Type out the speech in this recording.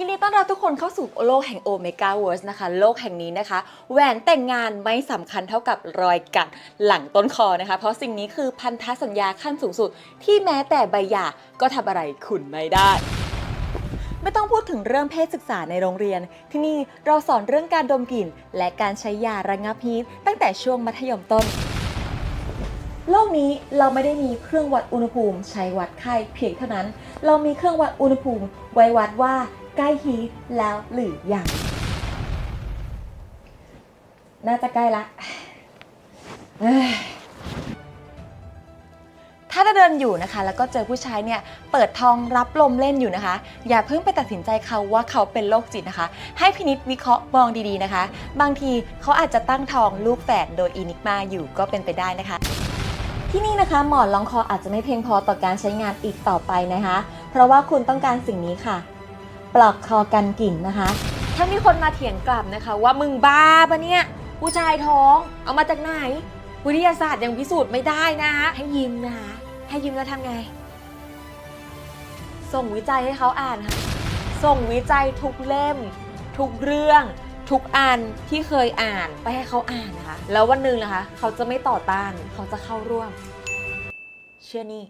ยินดีต้อนรับทุกคนเข้าสู่โลกแห่งโอเมก้าเวิร์สนะคะ โลกแห่งนี้นะคะ แหวนแต่งงานไม่สำคัญเท่ากับรอยกัดหลังต้นคอนะคะ เพราะสิ่งนี้คือพันธสัญญาขั้นสูงสุด ที่แม้แต่ใบหย่าก็ทำอะไรคุณไม่ได้ ไม่ต้องพูดถึงเรื่องเพศศึกษาในโรงเรียน ที่นี่เราสอนเรื่องการดมกลิ่น และการใช้ยาระงับฮีทตั้งแต่ช่วงมัธยมต้น โลกนี้เราไม่ได้มีเครื่องวัดอุณหภูมิใช้วัดไข้เพียงเท่านั้น เรามีเครื่องวัดอุณหภูมิไว้วัดว่าใกล้ฮีทแล้วหรือยัง น่าจะใกล้ละ ถ้าเราเดินอยู่นะคะ แล้วก็เจอผู้ชายเนี่ยเปิดทองรับลมเล่นอยู่นะคะ อย่าเพิ่งไปตัดสินใจเขาว่าเขาเป็นโรคจิตนะคะ ให้พินิษวิเคราะห์มองดีๆนะคะ บางทีเขาอาจจะตั้งทองลูกแฝดโดยอินิกมาอยู่ก็เป็นไปได้นะคะ ที่นี่นะคะหมอนรองคออาจจะไม่เพียงพอต่อการใช้งานอีกต่อไปนะคะ เพราะว่าคุณต้องการสิ่งนี้ค่ะ ปลอกคอกันกลิ่นนะคะ ถ้ามีคนมาเถียงกลับนะคะ ว่ามึงบ้าปะเนี่ยผู้ชายท้องเอามาจากไหน วิทยาศาสตร์ยังพิสูจน์ไม่ได้นะให้ยืมนะคะให้ยืมแล้วทำไง ส่งวิจัยให้เขาอ่านค่ะ ส่งวิจัยทุกเล่ม ทุกเรื่อง ทุกอันที่เคยอ่านไปให้เขาอ่านนะคะ แล้ววันหนึ่งนะคะ เขาจะไม่ต่อต้าน เขาจะเข้าร่วม เชื่อนี่